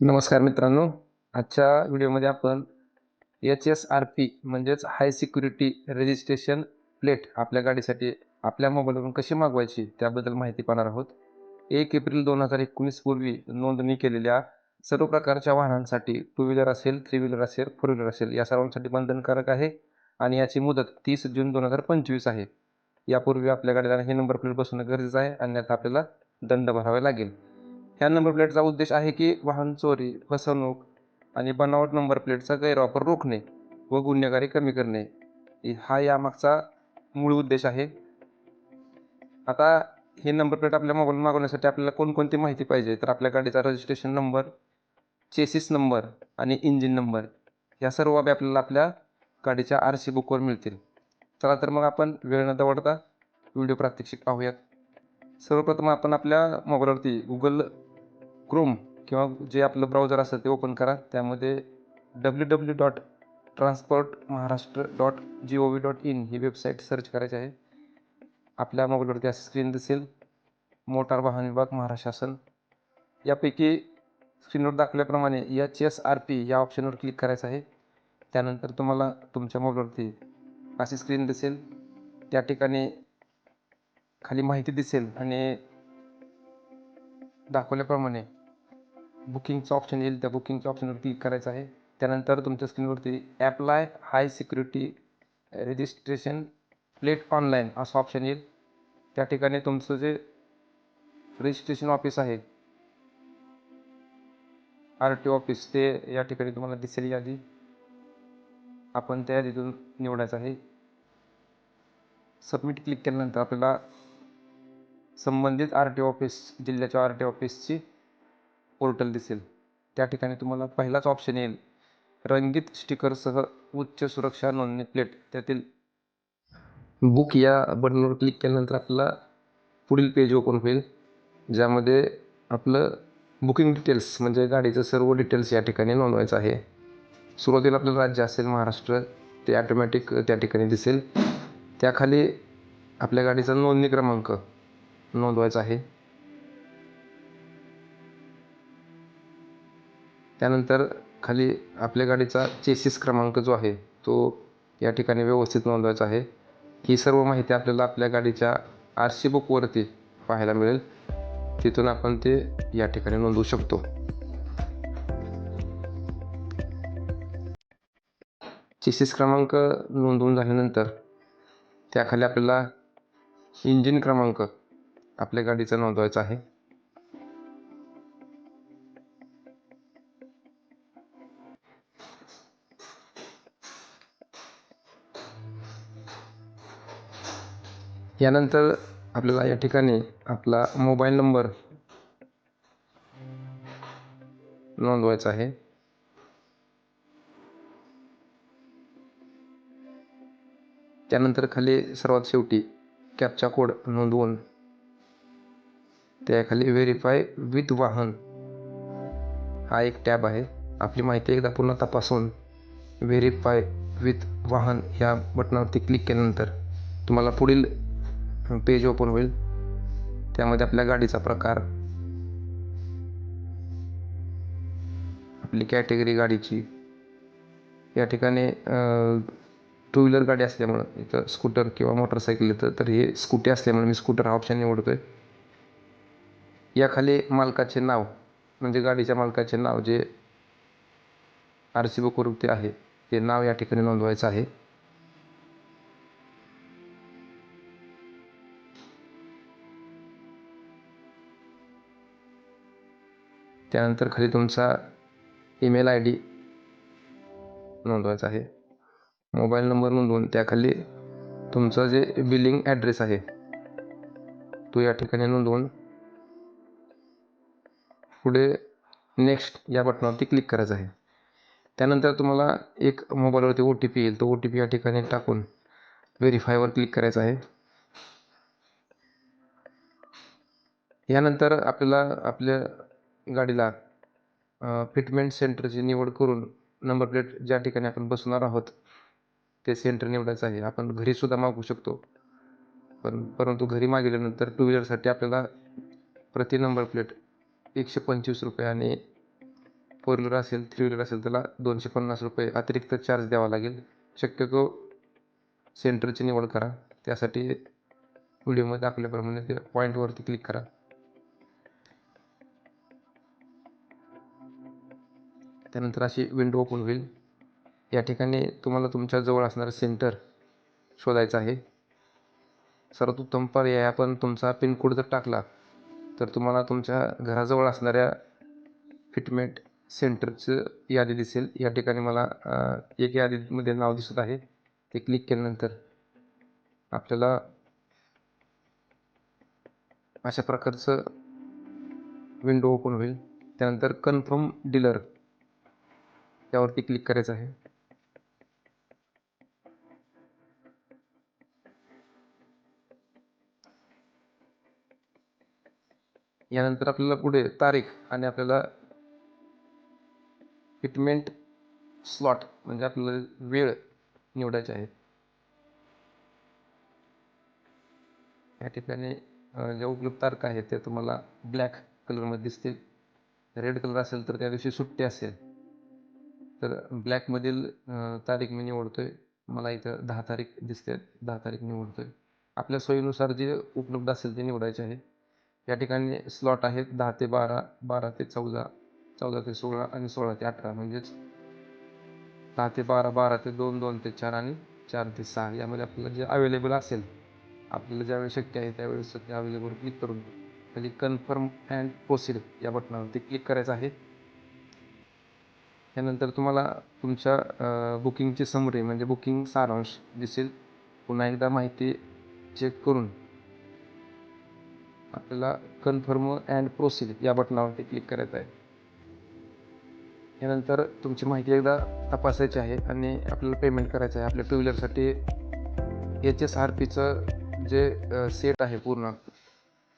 नमस्कार मित्रांनो. आजच्या व्हिडिओमध्ये आपण एच एस आर पी म्हणजेच हाय सिक्युरिटी रजिस्ट्रेशन प्लेट आपल्या गाडीसाठी आपल्या मोबाईलवरून कशी मागवायची त्याबद्दल माहिती पाहणार आहोत. एक एप्रिल दोन हजार एकोणीस पूर्वी नोंदणी केलेल्या सर्व प्रकारच्या वाहनांसाठी टू व्हीलर असेल थ्री व्हीलर असेल फोर व्हीलर असेल या सर्वांसाठी बंधनकारक आहे आणि याची मुदत तीस जून दोन हजार पंचवीस आहे. यापूर्वी आपल्या गाडीला हे नंबर प्लेट बसवणं गरजेचं आहे अन्यथा आपल्याला दंड भरावा लागेल. ह्या नंबर प्लेटचा उद्देश आहे की वाहन चोरी फसवणूक आणि बनावट नंबर प्लेटचा गैरवापर रोखणे व गुन्हेगारी कमी करणे. हा यामागचा मूळ उद्देश आहे. आता हे नंबर प्लेट आपल्या मोबाईल मागवण्यासाठी आपल्याला कोणकोणती माहिती पाहिजे? तर आपल्या गाडीचा रजिस्ट्रेशन नंबर चेसिस नंबर आणि इंजिन नंबर या सर्व बाबी आपल्याला आपल्या गाडीच्या आर सी बुकवर मिळतील. चला तर मग आपण वेळ न दवडता व्हिडिओ प्रात्यक्षिक पाहूयात. सर्वप्रथम आपण आपल्या मोबाईलवरती गुगल क्रोम किंवा जे आपलं ब्राउझर असतं ते ओपन करा. त्यामध्ये W W dot transport Maharashtra dot G O V dot in he website search करायची आहे. आपल्या मोबाईलवरती अशी स्क्रीन दिसेल. मोटार वाहन विभाग महाराष्ट्र शासन. यापैकी स्क्रीनवर दाखवल्याप्रमाणे एच एस आर पी या ऑप्शनवर क्लिक करायचं आहे. त्यानंतर तुम्हाला तुमच्या मोबाईलवरती अशी स्क्रीन दिसेल. त्या ठिकाणी खाली माहिती दिसेल आणि दाखवल्याप्रमाणे बुकिंगचं ऑप्शन येईल त्या बुकिंगच्या ऑप्शनवर क्लिक करायचं आहे. त्यानंतर तुमच्या स्क्रीनवरती apply high security registration plate online असं ऑप्शन येईल. त्या ठिकाणी तुमचं जे रजिस्ट्रेशन ऑफिस आहे आर टी ऑफिस ते या ठिकाणी तुम्हाला दिसेल यादी. आपण त्या यादीतून निवडायचं आहे. सबमिट क्लिक केल्यानंतर आपल्याला संबंधित आर टी ऑफिस जिल्ह्याच्या आर टी ऑफिसची पोर्टल दिसेल. त्या ठिकाणी तुम्हाला पहिलाच ऑप्शन येईल. रंगीत स्टिकरसह उच्च सुरक्षा नोंदणी प्लेट त्यातील बुक या बटनवर क्लिक केल्यानंतर आपला पुढील पेज ओपन होईल. ज्यामध्ये आपलं बुकिंग डिटेल्स म्हणजे गाडीचं सर्व डिटेल्स या ठिकाणी नोंदवायचं आहे. सुरुवातीला आपलं राज्य असेल महाराष्ट्र ते ॲटोमॅटिक त्या ठिकाणी दिसेल. त्याखाली आपल्या गाडीचा नोंदणी क्रमांक नोंदवायचा आहे. त्यानंतर खाली आपल्या गाडीचा चेसिस क्रमांक जो आहे तो या ठिकाणी व्यवस्थित नोंदवायचा आहे. ही सर्व माहिती आपल्याला आपल्या गाडीच्या आर सी बुकवरती पाहायला मिळेल. तिथून आपण ते या ठिकाणी नोंदवू शकतो. चेसिस क्रमांक नोंदवून झाल्यानंतर त्याखाली आपल्याला इंजिन क्रमांक आपल्या गाडीचा नोंदवायचा आहे. यानंतर आपल्याला या ठिकाणी आपला मोबाईल नंबर नोंदवायचा आहे. त्यानंतर खाली सर्वात शेवटी कॅपचा कोड नोंदवून त्याखाली व्हेरीफाय विथ वाहन हा एक टॅब आहे. आपली माहिती एकदा पूर्ण तपासून व्हेरीफाय विथ वाहन या बटनावरती क्लिक केल्यानंतर तुम्हाला पुढील पेज ओपन होईल. त्यामध्ये आपल्या गाडीचा प्रकार. आपली कॅटेगरी गाडीची. या ठिकाणी टू व्हीलर गाडी असल्यामुळं इथं स्कूटर किंवा मोटरसायकल येतं तर हे स्कूटी असल्यामुळे मी स्कूटर हा ऑप्शन निवडतो आहे याखाली मालकाचे नाव म्हणजे गाडीच्या मालकाचे नाव जे आर सी बुकवरती आहे ते नाव या ठिकाणी नोंदवायचं आहे. त्यानंतर खाली तुमचा ईमेल आय डी नोंदवायचा आहे. मोबाईल नंबर नोंदवून त्याखाली तुमचं जे बिलिंग ॲड्रेस आहे तो या ठिकाणी नोंदवून पुढे नेक्स्ट या बटनावरती क्लिक करायचं आहे. त्यानंतर तुम्हाला एक मोबाईलवरती ओ टी पी येईल. तो ओ टी पी या ठिकाणी टाकून व्हेरीफायवर क्लिक करायचं आहे. यानंतर आपल्याला आपल्या गाडीला फिटमेंट सेंटरची निवड करून नंबर प्लेट ज्या ठिकाणी आपण बसवणार आहोत ते सेंटर निवडायचं आहे. आपण घरीसुद्धा मागू शकतो. पण परंतु घरी मागवल्यानंतर टू व्हीलरसाठी आपल्याला प्रति नंबर प्लेट एकशे पंचवीस रुपये आणि फोर व्हीलर असेल थ्री व्हीलर असेल त्याला दोनशे पन्नास रुपये अतिरिक्त चार्ज द्यावा लागेल. शक्यतो सेंटरची निवड करा. त्यासाठी व्हिडिओमध्ये दाखवल्याप्रमाणे ते पॉईंटवरती क्लिक करा. त्यानंतर अशी विंडो ओपन होईल. या ठिकाणी तुम्हाला तुमच्या जवळ असणारं सेंटर शोधायचं आहे. सर्वात उत्तम पर्याय आपण तुमचा पिनकोड जर टाकला तर तुम्हाला तुमच्या घराजवळ असणाऱ्या फिटमेंट सेंटरचं यादी दिसेल. या ठिकाणी मला एक यादीमध्ये नाव दिसत आहे. ते क्लिक केल्यानंतर आपल्याला अशा प्रकारचं विंडो ओपन होईल. त्यानंतर कन्फर्म डीलर त्यावरती क्लिक करायचं आहे. यानंतर आपल्याला पुढे तारीख आणि आपल्याला फिटमेंट स्लॉट म्हणजे आपल्याला वेळ निवडायची आहे. या ठिकाणी ज्या उपलब्ध तारखा आहेत त्या तुम्हाला ब्लॅक कलरमध्ये दिसतील. रेड कलर असेल तर त्या दिवशी सुट्टी असेल. तर ब्लॅकमधील तारीख मी निवडतोय. मला इथं दहा तारीख दिसते. दहा तारीख निवडतोय. आपल्या सोयीनुसार जे उपलब्ध असेल ते निवडायचे आहे. या ठिकाणी स्लॉट आहेत दहा ते बारा बारा ते चौदा चौदा ते सोळा आणि सोळा ते अठरा म्हणजेच. दहा ते बारा बारा ते दोन दोन ते चार आणि चार ते सहा यामध्ये आपल्याला जे अवेलेबल असेल आपल्याला ज्यावेळी शक्य आहे त्यावेळेस ते अवेलेबल क्लिक करून म्हणजे कन्फर्म अँड पोसिड या बटनावरती क्लिक करायचं आहे. त्यानंतर तुम्हाला तुमच्या बुकिंगची समरी म्हणजे बुकिंग सारांश दिसेल. पुन्हा एकदा माहिती चेक करून आपल्याला कन्फर्म अँड प्रोसीड या बटनावरती क्लिक करायचं आहे. यानंतर तुमची माहिती एकदा तपासायची आहे आणि आपल्याला पेमेंट करायचं आहे. आपल्या टू व्हीलरसाठी एच एस आर पीचं जे सेट आहे पूर्ण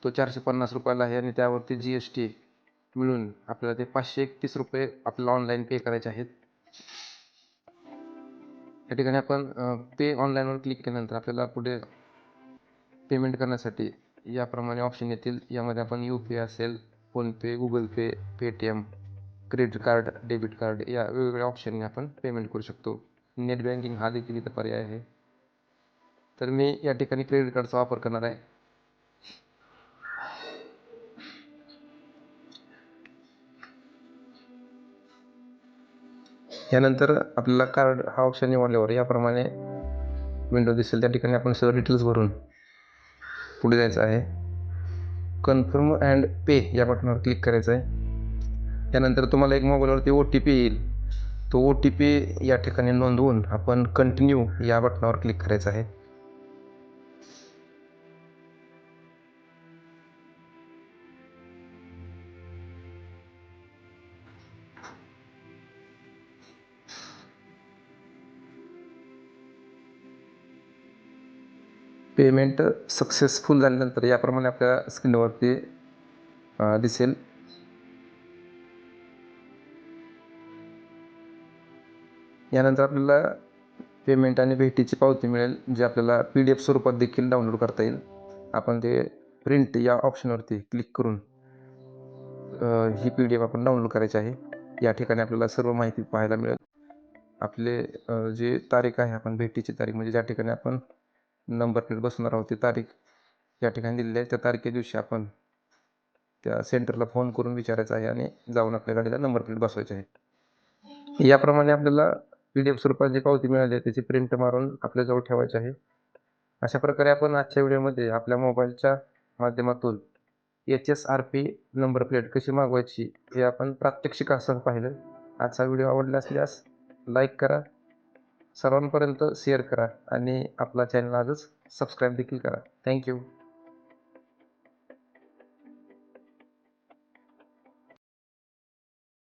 तो चारशे पन्नास रुपयाला आहे आणि त्यावरती जी एस टी मिळून आपल्याला ते पाचशे एकतीस रुपये आपल्याला ऑनलाईन पे करायचे आहेत. या ठिकाणी आपण पे ऑनलाईनवर क्लिक केल्यानंतर आपल्याला पुढे पेमेंट करण्यासाठी याप्रमाणे ऑप्शन येतील. यामध्ये आपण यू पी असेल PhonePe Google pay Paytm credit card debit card या वेगवेगळ्या ऑप्शनने आपण पेमेंट करू शकतो. नेट बँकिंग हा देखील इथं पर्याय आहे. तर मी या ठिकाणी क्रेडिट कार्डचा वापर करणार आहे. यानंतर आपल्याला कार्ड हा ऑप्शन निवडल्यावर याप्रमाणे विंडो दिसेल. त्या ठिकाणी आपण सर्व डिटेल्स भरून पुढे जायचं आहे. कन्फर्म अँड पे या बटनावर क्लिक करायचं आहे. त्यानंतर तुम्हाला एक मोबाईलवरती ओ टी पी येईल. तो ओ टी पी या ठिकाणी नोंदवून आपण कंटिन्यू या बटनावर क्लिक करायचं आहे. पेमेंट सक्सेसफुल झाल्यानंतर याप्रमाणे आपल्या स्क्रीनवरती दिसेल. यानंतर आपल्याला पेमेंट आणि भेटीची पावती मिळेल जे आपल्याला पी डी एफ स्वरूपात देखील डाउनलोड करता येईल. आपण ते प्रिंट या ऑप्शनवरती क्लिक करून ही पी डी एफ आपण डाउनलोड करायची आहे. या ठिकाणी आपल्याला सर्व माहिती पाहायला मिळेल. आपले जे तारीख आहे आपण भेटीची तारीख म्हणजे ज्या ठिकाणी आपण नंबर प्लेट बसवणार आहोत ती तारीख या ठिकाणी दिलेली आहे. त्या तारखे दिवशी आपण त्या सेंटरला फोन करून विचारायचं आहे आणि जाऊन आपल्या गाडीला नंबर प्लेट बसवायची आहे याप्रमाणे आपल्याला पी डी एफ स्वरूपात जी पावती मिळाली आहे त्याची प्रिंट मारून आपल्याजवळ ठेवायची आहे. अशा प्रकारे आपण आजच्या व्हिडिओमध्ये आपल्या मोबाईलच्या माध्यमातून H S R P number plate कशी मागवायची हे आपण प्रात्यक्षिकासह पाहिलं. आजचा व्हिडिओ आवडला असल्यास लाईक करा सर्वांपर्यंत शेअर करा आणि आपला चॅनल आजच सबस्क्राईब देखील करा. थँक्यू